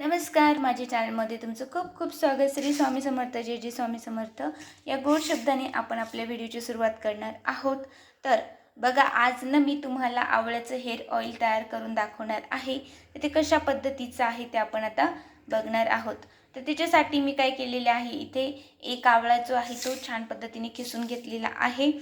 नमस्कार माझ्या चॅनलमध्ये तुमचं खूप खूप स्वागत. श्री स्वामी समर्थ जे जे स्वामी समर्थ. या गोड शब्दाने आपण आपल्या व्हिडिओची सुरुवात करणार आहोत. तर बघा आज ना मी तुम्हाला आवळ्याचं हेअर ऑइल तयार करून दाखवणार आहे. तर ते कशा पद्धतीचं आहे ते आपण आता बघणार आहोत. तर त्याच्यासाठी मी काय केलेले आहे इथे एक आवळा जो आहे तो छान पद्धतीने खिसून घेतलेला आहे.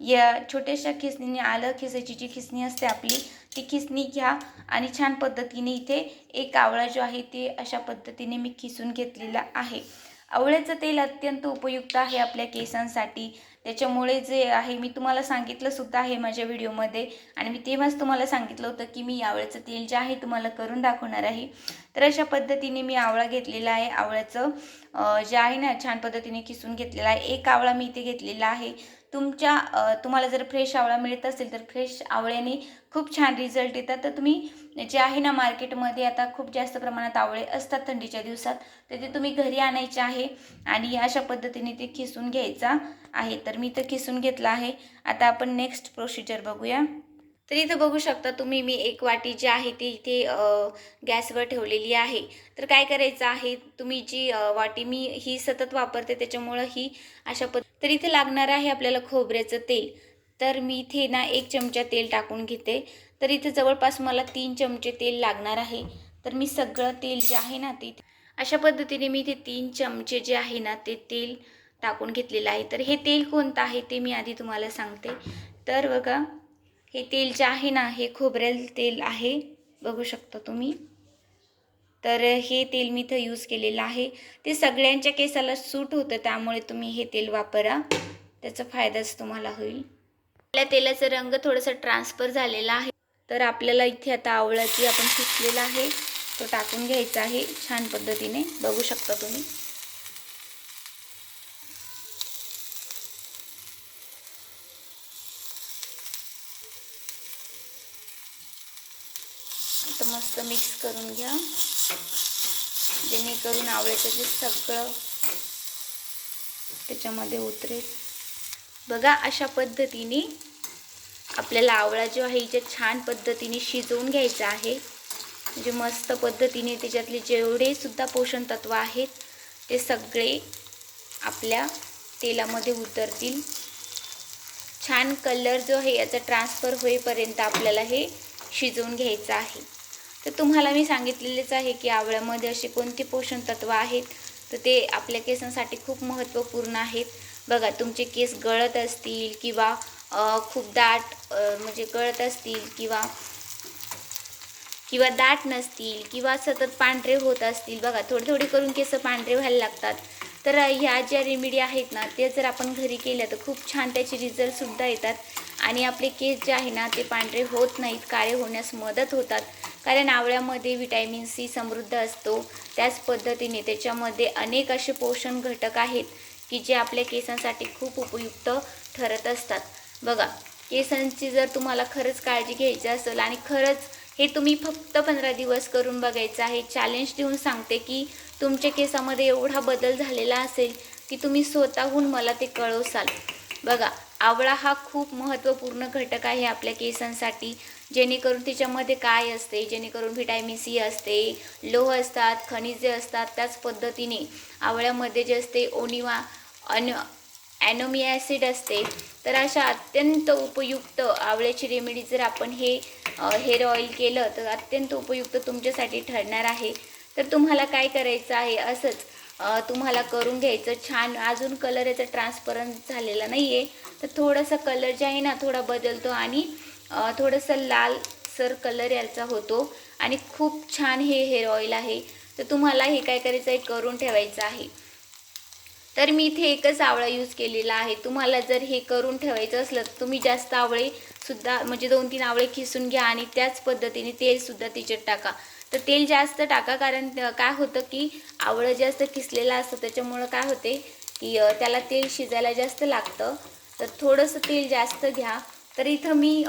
या छोट्याशा खिसणीने आलं खिसायची जी खिसणी असते आपली ती खिसणी घ्या आणि छान पद्धतीने इथे एक आवळा जो आहे ते अशा पद्धतीने मी खिसून घेतलेला आहे. आवळ्याचं तेल अत्यंत उपयुक्त आहे आपल्या केसांसाठी. त्याच्यामुळे जे आहे मी तुम्हाला सांगितलं सुद्धा आहे माझ्या व्हिडिओमध्ये. आणि मी तेव्हाच तुम्हाला सांगितलं होतं की मी आवळ्याचं तेल जे आहे तुम्हाला करून दाखवणार आहे. तर अशा पद्धतीने मी आवळा घेतलेला आहे. आवळ्याचं जे आहे ना छान पद्धतीने किसून घेतलेला आहे. एक आवळा मी इथे घेतलेला आहे. तुमच्या तुम्हाला जर फ्रेश आवळा मिळत असेल तर फ्रेश आवळ्याने खूप छान रिझल्ट येतात. तर तुम्ही जे आहे ना मार्केटमध्ये आता खूप जास्त प्रमाणात आवळे असतात थंडीच्या दिवसात तर ते तुम्ही घरी आणायचे आहे आणि अशा पद्धतीने ते खिसून घ्यायचा. आहे. तर मी तर खिसून घेतला आहे. आता आपण नेक्स्ट प्रोसिजर बघूया. तर इथं बघू शकता तुम्ही मी एक वाटी जी आहे ती इथे गॅसवर ठेवलेली आहे. तर काय करायचं आहे तुम्ही जी वाटी मी ही सतत वापरते त्याच्यामुळं ही अशा पद तर इथे लागणार आहे आपल्याला खोबऱ्याचं तेल. तर मी इथे ना एक चमचा तेल टाकून घेते. तर इथे जवळपास मला तीन चमचे तेल लागणार आहे. तर मी सगळं तेल जे आहे ना ते अशा पद्धतीने मी इथे तीन चमचे जे आहे ना ते तेल टाकून घेतलेलं आहे. तर हे तेल कोणतं आहे ते मी आधी तुम्हाला सांगते. तर बघा हे तेल जे आहे ना हे खोबरेल तेल आहे. बघू शकता तुम्ही. तर हे तेल मी इथं यूज केलेलं आहे. ते सगळ्यांच्या केसाला सूट होतं त्यामुळे तुम्ही हे तेल वापरा. त्याचा फायदाच तुम्हाला होईल. आपल्या तेलाचा रंग थोडंसं ट्रान्सफर झालेला आहे. तर आपल्याला इथे आता आवळा जी आपण शिकलेला आहे. तो टाकून घ्यायचा आहे छान पद्धतीने. बघू शकता तुम्ही आता मस्त मिक्स करून घ्या. जेणेकरून आवळ्याचं जे सगळं त्याच्यामध्ये उतरेल. बघा अशा पद्धतीने आपल्याला आवळा जो आहे इथे छान पद्धतीने शिजवून घ्यायचा आहे. म्हणजे मस्त पद्धतीने त्याच्यातले जेवढे सुद्धा पोषण तत्व आहेत ते सगळे आपल्या तेलामध्ये उतरतील. छान कलर जो आहे याचा ट्रान्सफर होईपर्यंत आपल्याला हे शिजवून घ्यायचं आहे. तर तुम्हाला मी सांगितलेलेच आहे की आवळ्यामध्ये असे कोणते पोषण तत्व आहेत? तर ते आपल्या केसांसाठी खूप महत्त्वपूर्ण आहेत. बघा तुमचे केस गळत असतील किंवा खूप दाट म्हणजे गळत असतील किंवा किंवा दाट नसतील किंवा सतत पांढरे होत असतील. बघा थोडे थोडे करून केस पांढरे व्हायला लागतात. तर ह्या ज्या रेमेडी आहेत ना ते जर आपण घरी केल्या तर खूप छान त्याचे रिझल्टसुद्धा येतात. आणि आपले केस जे आहे ना ते पांढरे होत नाहीत काळे होण्यास मदत होतात. कारण आवळ्यामध्ये व्हिटॅमिन सी समृद्ध असतो. त्याच पद्धतीने त्याच्यामध्ये अनेक असे पोषण घटक आहेत की जे आपल्या केसांसाठी खूप उपयुक्त ठरत असतात. बघा केसांची जर तुम्हाला खरंच काळजी घ्यायची असेल आणि खरंच हे तुम्ही फक्त पंधरा दिवस करून बघायचं आहे चॅलेंज देऊन सांगते की तुमच्या केसामध्ये एवढा बदल झालेला असेल की तुम्ही स्वतःहून मला ते कळवसाल. बघा आवळा हा खूप महत्त्वपूर्ण घटक आहे आपल्या केसांसाठी. जेणेकरून त्याच्यामध्ये काय असते? जेणेकरून व्हिटॅमिन सी असते लोह असतात खनिजे असतात. त्याच पद्धतीने आवळ्यामध्ये जे असते ओनिवा अन ॲनोमी ॲसिड असते. तर अशा अत्यंत उपयुक्त आवळ्याची रेमेडी जर आपण हे हेअर ऑइल केलं तर अत्यंत उपयुक्त तुमच्यासाठी ठरणार आहे. तर तुम्हाला काय करायचं आहे? असंच तुम्हाला करून घ्यायचं. छान अजून कलर याचा ट्रान्सपरंट झालेला नाही आहे तर थोडासा कलर जे आहे ना थोडा बदलतो आणि थोडंसं थोडंसं लालसर कलर याचा होतो. आणि खूप छान हे हेअर ऑइल आहे. तर तुम्हाला हे काय करायचं आहे करून ठेवायचं आहे. तर मी इथे एकच आवळा यूज केलेला आहे. तुम्हाला जर हे करून ठेवायचं असलं तर तुम्ही जास्त आवळे सुद्धा म्हणजे दोन तीन आवळे खिसून घ्या आणि त्याच पद्धतीने तेलसुद्धा तिच्यात टाका. तर तेल जास्त टाका कारण काय होतं की आवळं जास्त किसलेलं असतं त्याच्यामुळं काय होते की त्याला तेल शिजायला जास्त लागतं. तर थोडंसं तेल जास्त घ्या. तर इथं मी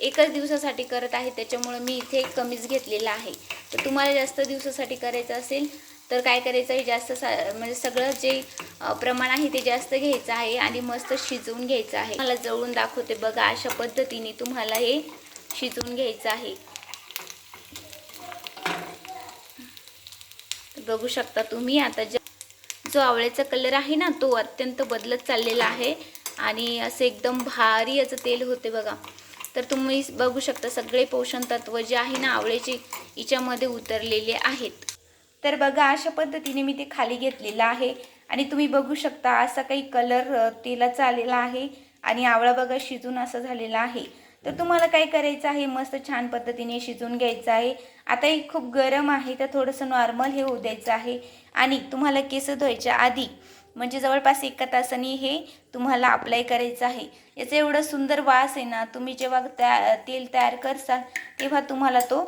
एकच दिवसासाठी करत आहे त्याच्यामुळं मी इथे कमीच घेतलेलं आहे. तर तुम्हाला जास्त दिवसासाठी करायचं असेल तर काय करायचं आहे जास्त सा म्हणजे सगळं जे प्रमाण आहे ते जास्त घ्यायचं आहे आणि मस्त शिजवून घ्यायचं आहे. मला जवळून दाखवते बघा अशा पद्धतीने तुम्हाला हे शिजवून घ्यायचं आहे. बघू शकता तुम्ही आता जो आवळ्याचा कलर आहे ना तो अत्यंत बदलत चाललेला आहे आणि असं एकदम भारी याचं तेल होते बघा. तर तुम्ही बघू शकता सगळे पोषण तत्व जे आहे ना आवळ्याचे हिच्यामध्ये उतरलेले आहेत. तर बघा अशा पद्धतीने मी ते खाली घेतलेलं आहे. आणि तुम्ही बघू शकता असा काही कलर तेलाचा आलेला आहे. आणि आवळा बघा शिजून असं झालेला आहे. तर तुम्हाला काय करायचं आहे? मस्त छान पद्धतीने शिजून घ्यायचं आहे. आता हे खूप गरम आहे तर थोडंसं नॉर्मल हे होऊ द्यायचं आहे. आणि तुम्हाला केस धुवायच्या आधी म्हणजे जवळपास एका तासाने हे तुम्हाला अप्लाय करायचं आहे. याचा एवढा सुंदर वास आहे ना तुम्ही जेव्हा त्या तेल तयार करसाल तेव्हा तुम्हाला तो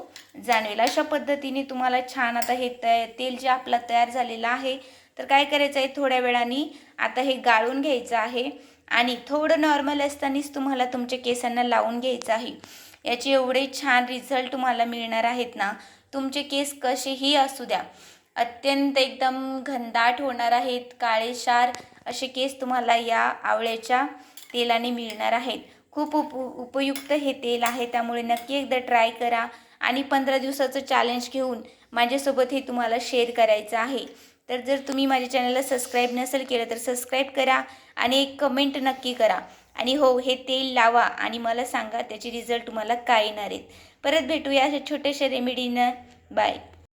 जाणवेल. अशा पद्धतीने तुम्हाला छान आता हे तया तेल जे आपला तयार झालेलं आहे तर काय करायचं आहे थोड्या वेळाने आता हे गाळून घ्यायचं आहे आणि थोडं नॉर्मल असतानाच तुम्हाला तुमच्या केसांना लावून घ्यायचं आहे. याचे एवढे छान रिझल्ट तुम्हाला मिळणार आहेत ना तुमचे केस कसेही असू द्या. अत्यंत एकदम घनदाट होणार आहेत काळेशार असे केस तुम्हाला या आवळ्याच्या तेलाने मिळणार आहेत. खूप उप उपयुक्त हे तेल आहे त्यामुळे नक्की एकदा ट्राय करा आणि पंधरा दिवसाचं चॅलेंज घेऊन माझ्यासोबत हे तुम्हाला शेअर करायचं आहे. तर जर तुम्ही माझ्या चॅनलला सबस्क्राईब नसेल केलं तर सबस्क्राईब करा आणि एक कमेंट नक्की करा. आणि हो हे तेल लावा आणि मला सांगा त्याचे रिझल्ट तुम्हाला काय येणार आहेत. परत भेटूया अशा छोट्याशा रेमेडीनं बाय